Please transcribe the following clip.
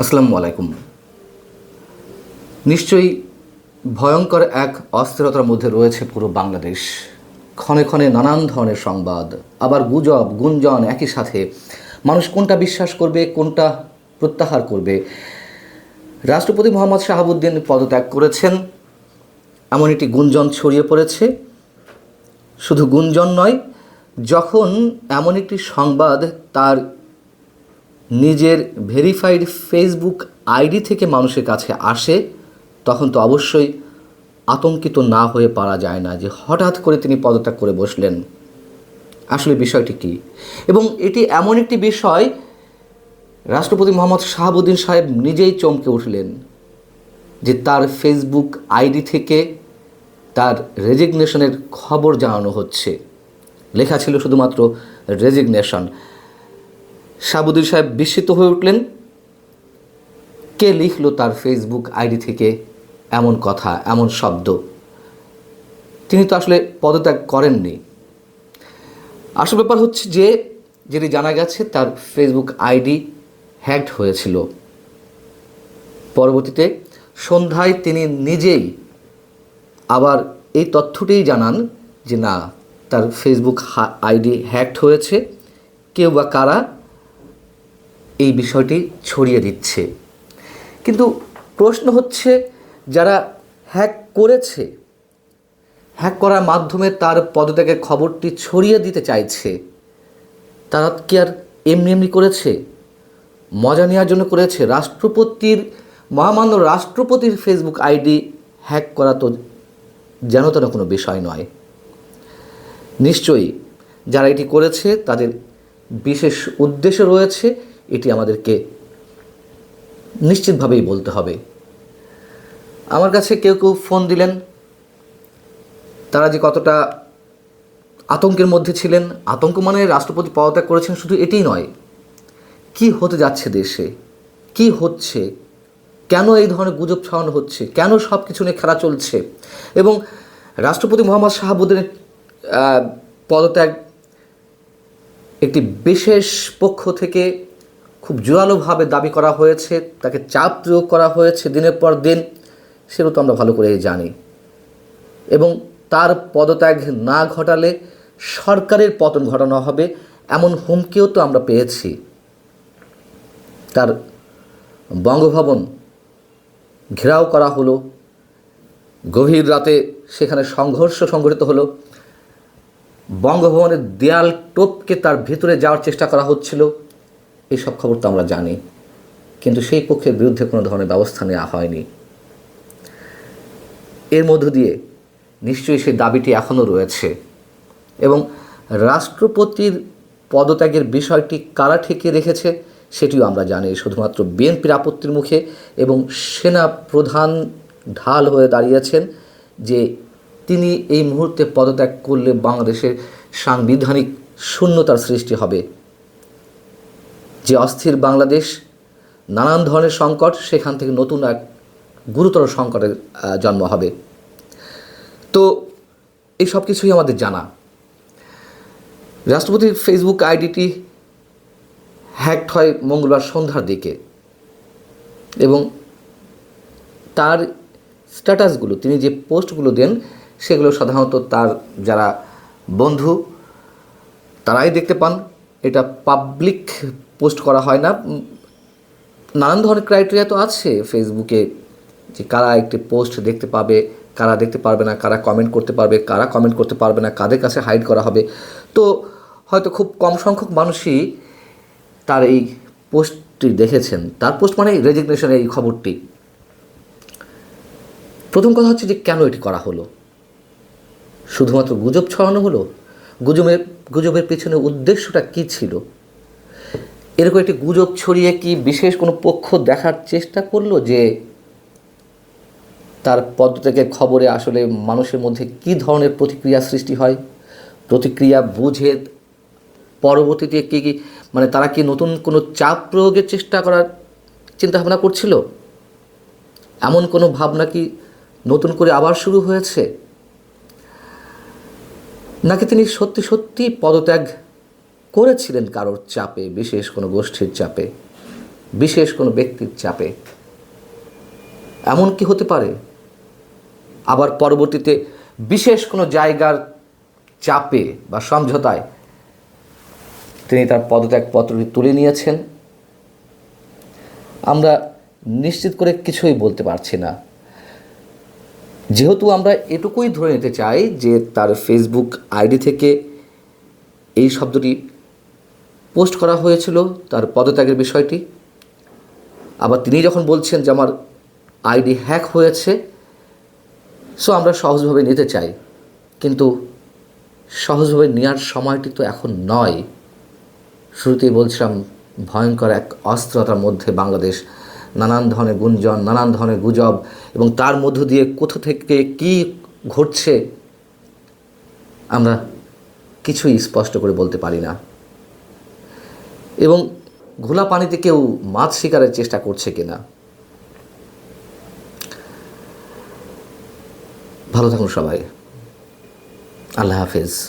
আসসালামু আলাইকুম। নিশ্চয়ই ভয়ঙ্কর এক অস্থিরতার মধ্যে রয়েছে পুরো বাংলাদেশ। ক্ষণে ক্ষণে নানান ধরনের সংবাদ, আবার গুজব, গুঞ্জন একই সাথে। মানুষ কোনটা বিশ্বাস করবে, কোনটা প্রত্যাহার করবে? রাষ্ট্রপতি মোহাম্মদ শাহাবুদ্দিন পদত্যাগ করেছেন। এমন একটি গুঞ্জন ছড়িয়ে পড়েছে। শুধু গুঞ্জন নয়, যখন এমন একটি সংবাদ তার নিজের ভেরিফাইড ফেসবুক আইডি থেকে মানুষের কাছে আসে, তখন তো অবশ্যই আতঙ্কিত না হয়ে পারা যায় না যে হঠাৎ করে তিনি পদত্যাগ করে বসলেন। আসলে বিষয়টি কী? এবং এটি এমন একটি বিষয়, রাষ্ট্রপতি মোহাম্মদ শাহাবুদ্দিন সাহেব নিজেই চমকে উঠলেন যে তার ফেসবুক আইডি থেকে তার রেজিগনেশনের খবর জানানো হচ্ছে। লেখা ছিল শুধুমাত্র রেজিগনেশন। শাহাবুদ্দিন সাহেব বিস্মিত হয়ে উঠলেন। কে লিখল তার ফেসবুক আইডি থেকে এমন কথা, এমন শব্দ? তিনি তো আসলে পদত্যাগ করেননি। আসল ব্যাপার হচ্ছে যে, যেটি জানা গেছে, তার ফেসবুক আইডি হ্যাকড হয়েছিল। পরবর্তীতে সন্ধ্যায় তিনি নিজেই আবার এই তথ্যটিই জানান যে, না, তার ফেসবুক আইডি হ্যাকড হয়েছে। কেউ বা কারা এই বিষয়টি ছড়িয়ে দিচ্ছে। কিন্তু প্রশ্ন হচ্ছে, যারা হ্যাক করেছে, হ্যাক করার মাধ্যমে তার পদত্যাগের খবরটি ছড়িয়ে দিতে চাইছে, তারা কি আর এমনি এমনি করেছে? মজা নেওয়ার জন্য করেছে। রাষ্ট্রপতির, মহামান্য রাষ্ট্রপতির ফেসবুক আইডি হ্যাক করা তো যেন তেন কোনো বিষয় নয়। নিশ্চয়ই যারা এটি করেছে, তাদের বিশেষ উদ্দেশ্য রয়েছে। এটি আমাদেরকে নিশ্চিতভাবেই বলতে হবে। আমার কাছে কেউ কেউ ফোন দিলেন। তারা যে কতটা আতঙ্কের মধ্যে ছিলেন, আতঙ্ক মানে রাষ্ট্রপতি পদত্যাগ করেছেন শুধু এটিই নয়। কি হতে যাচ্ছে দেশে? কি হচ্ছে? কেন এই ধরনের গুজব ছড়ানো হচ্ছে? কেন সব কিছু নিয়ে খেলা চলছে? এবং রাষ্ট্রপতি মোহাম্মদ শাহাবুদ্দিনের পদত্যাগ একটি বিশেষ পক্ষ থেকে খুব জোরালোভাবে দাবি করা হয়েছে, তাকে চাপ প্রয়োগ করা হয়েছে দিনের পর দিন সেটা তো আমরা ভালো করেই জানি। এবং তার পদত্যাগ না ঘটালে সরকারের পতন ঘটানো হবে, এমন হুমকিও তো আমরা পেয়েছি। তার বঙ্গভবন ঘেরাও করা হলো, গভীর রাতে সেখানে সংঘর্ষ সংঘটিত হলো, বঙ্গভবনের দেয়াল টোপকে তার ভিতরে যাওয়ার চেষ্টা করা হচ্ছিল এইসব খবর তো আমরা জানি, কিন্তু সেই পক্ষের বিরুদ্ধে কোনো ধরনের ব্যবস্থা নেওয়া হয়নি। এর মধ্য দিয়ে নিশ্চয়ই সেই দাবিটি এখনও রয়েছে। এবং রাষ্ট্রপতির পদত্যাগের বিষয়টি কারা ঠেকিয়ে রেখেছে, সেটিও আমরা জানি। শুধুমাত্র বিএনপির আপত্তির মুখে এবং সেনা প্রধান ঢাল হয়ে দাঁড়িয়েছেন যে তিনি এই মুহূর্তে পদত্যাগ করলে বাংলাদেশের সাংবিধানিক শূন্যতার সৃষ্টি হবে। যে অস্থির বাংলাদেশ, নানান ধরনের সংকট সেখান থেকে নতুন এক গুরুতর সংকটের জন্ম হবে। তো এই সব কিছুই আমাদের জানা। রাষ্ট্রপতির ফেসবুক আইডিটি হ্যাকড হয় মঙ্গলবার সন্ধ্যার দিকে এবং তার স্ট্যাটাসগুলো, তিনি যে পোস্টগুলো দেন, সেগুলো সাধারণত তার যারা বন্ধু, তারাই দেখতে পান। এটা পাবলিক পোস্ট করা হয় না। নানান ধরনের ক্রাইটেরিয়া তো আছে ফেসবুকে যে কারা একটি পোস্ট দেখতে পাবে, কারা দেখতে পারবে না, কারা কমেন্ট করতে পারবে, কারা কমেন্ট করতে পারবে না, কাদের কাছে হাইড করা হবে। তো হয়তো খুব কম সংখ্যক মানুষই তার এই পোস্টটি দেখেছেন। তার পোস্ট মানে রেজিগনেশন এই খবরটি। প্রথম কথা হচ্ছে যে কেন এটি করা হলো? শুধুমাত্র গুজব ছড়ানো হলো? গুজবের গুজবের পেছনে উদ্দেশ্যটা কী ছিল? এরকম একটি গুজব ছড়িয়ে কি বিশেষ কোনো পক্ষ দেখার চেষ্টা করল যে তার পদত্যাগের খবরে আসলে মানুষের মধ্যে কী ধরনের প্রতিক্রিয়া সৃষ্টি হয়? প্রতিক্রিয়া বুঝে পরবর্তীতে কি কি মানে তারা কি নতুন কোনো চাপ প্রয়োগের চেষ্টা করার চিন্তাভাবনা করছিল? এমন কোনো ভাবনা কি নতুন করে আবার শুরু হয়েছে? নাকি তিনি সত্যি সত্যি পদত্যাগ করেছিলেন কারোর চাপে, বিশেষ কোনো গোষ্ঠীর চাপে, বিশেষ কোনো ব্যক্তির চাপে, এমন কি হতে পারে? আবার পরবর্তীতে বিশেষ কোনো জায়গার চাপে বা সমঝোতায় তিনি তার পদত্যাগপত্রটি তুলে নিয়েছেন। আমরা নিশ্চিত করে কিছুই বলতে পারছি না। যেহেতু আমরা এটুকুই ধরে নিতে চাই যে তার ফেসবুক আইডি থেকে এই শব্দটি পোস্ট করা হয়েছিল তার পদত্যাগের বিষয়টি। আবার তিনি যখন বলছেন যে আমার আইডি হ্যাক হয়েছে, সো আমরা সহজভাবে নিতে চাই। কিন্তু সহজভাবে নেওয়ার সময়টি তো এখন নয়। শুরুতেই বলছিলাম, ভয়ঙ্কর এক অস্থিরতার মধ্যে বাংলাদেশ, নানান ধরনের গুঞ্জন, নানান ধরনের গুজব, এবং তার মধ্য দিয়ে কোথা থেকে কি ঘটছে, আমরা কিছুই স্পষ্ট করে বলতে পারি না। এবং ঘোলা পানিতে কেউ মাছ শিকারের চেষ্টা করছে কিনা। ভালো থাকুন সবাই। আল্লাহ হাফেজ।